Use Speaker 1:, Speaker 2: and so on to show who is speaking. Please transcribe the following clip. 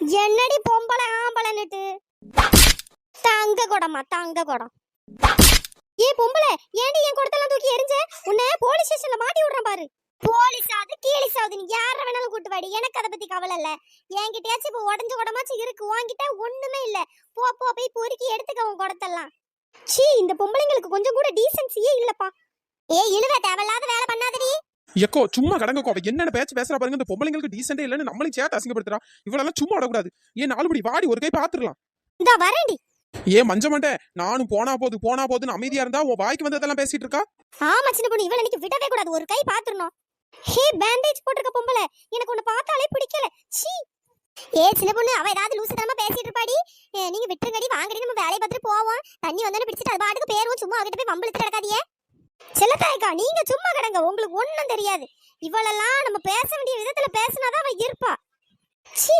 Speaker 1: என்னடி பொம்பளை ஆம்பளைன்னுட்டு? தங்க குடமா தங்க குடம். ஏ பொம்பளை ஏன்டி என் குடத்தெல்லாம் தூக்கி எரிஞ்ச? உன்னை போலீஸ் ஸ்டேஷன்ல மாட்டி விடுறேன் பாரு. போலீஸ் ஆகுது கீழிஸ் ஆகுது நீ யார வேணாலும் கூட்டு வாடி. எனக்கு அதை பத்தி கவலை இல்ல. என்கிட்டயாச்சும் இப்போ உடஞ்ச குடமாச்சும் இருக்கு. உன்கிட்ட ஒண்ணுமே இல்ல. போ போ போய் பொறுக்கி எடுத்துக்க உன் குடத்தெல்லாம். சீ இந்த பொம்பளைங்களுக்கு கொஞ்சம் கூட டீசென்சியே இல்லப்பா. ஏ இழுவ தேவையில்லாத வேலை
Speaker 2: எக்கோ சும்மா கடங்கக்கோ அவ என்னென்ன பேச்சு பேசுறா பாருங்க இந்த பொம்பளைங்களுக்கு டீசெண்டே இல்லைன்னு நம்மளையும் சேர்த்து அசிங்கப்படுத்துறா. இவளெல்லாம் சும்மா விடக்கூடாது. ஏன் நாலுபடி வாடி ஒரு கை பாத்துடலாம்
Speaker 1: இந்த வரேன்டி.
Speaker 2: ஏன் மஞ்ச மண்டை நானும் போனா போது போனா போதுன்னு அமைதியா இருந்தா உன் வாய்க்கு வந்ததெல்லாம் பேசிட்டு இருக்கா?
Speaker 1: ஆமா சின்ன பொண்ணு இவள இன்னைக்கு விடவே கூடாது. ஒரு கை பாத்துறணும் ஹே பேண்டேஜ் போட்டிருக்க பொம்பளை. எனக்கு உன்னை பார்த்தாலே பிடிக்கல. சீ ஏ சின்ன பொண்ணு அவ ஏதாவது லூசுத்தனமா பேசிட்டு இருப்பாடி? ஏ, நீங்க விட்டுருங்கடி வாங்கடி நம்ம வேலையை பார்த்துட்டு போவோம். தண்ணி வந்தானே பிடிச்சிட்டு அது பாட்டுக்கு பேருவோம். சும்மா அவகிட்ட போய் வம்பிழுத்து கிடக்காதியே செல்லத்தாய்க்கா நீங்க சும்மா கிடங்க உங்களுக்கு ஒண்ணும் தெரியாது. இவளெல்லாம் நம்ம பேச வேண்டிய விதத்துல பேசினாதான் அவ இருப்பா. சீ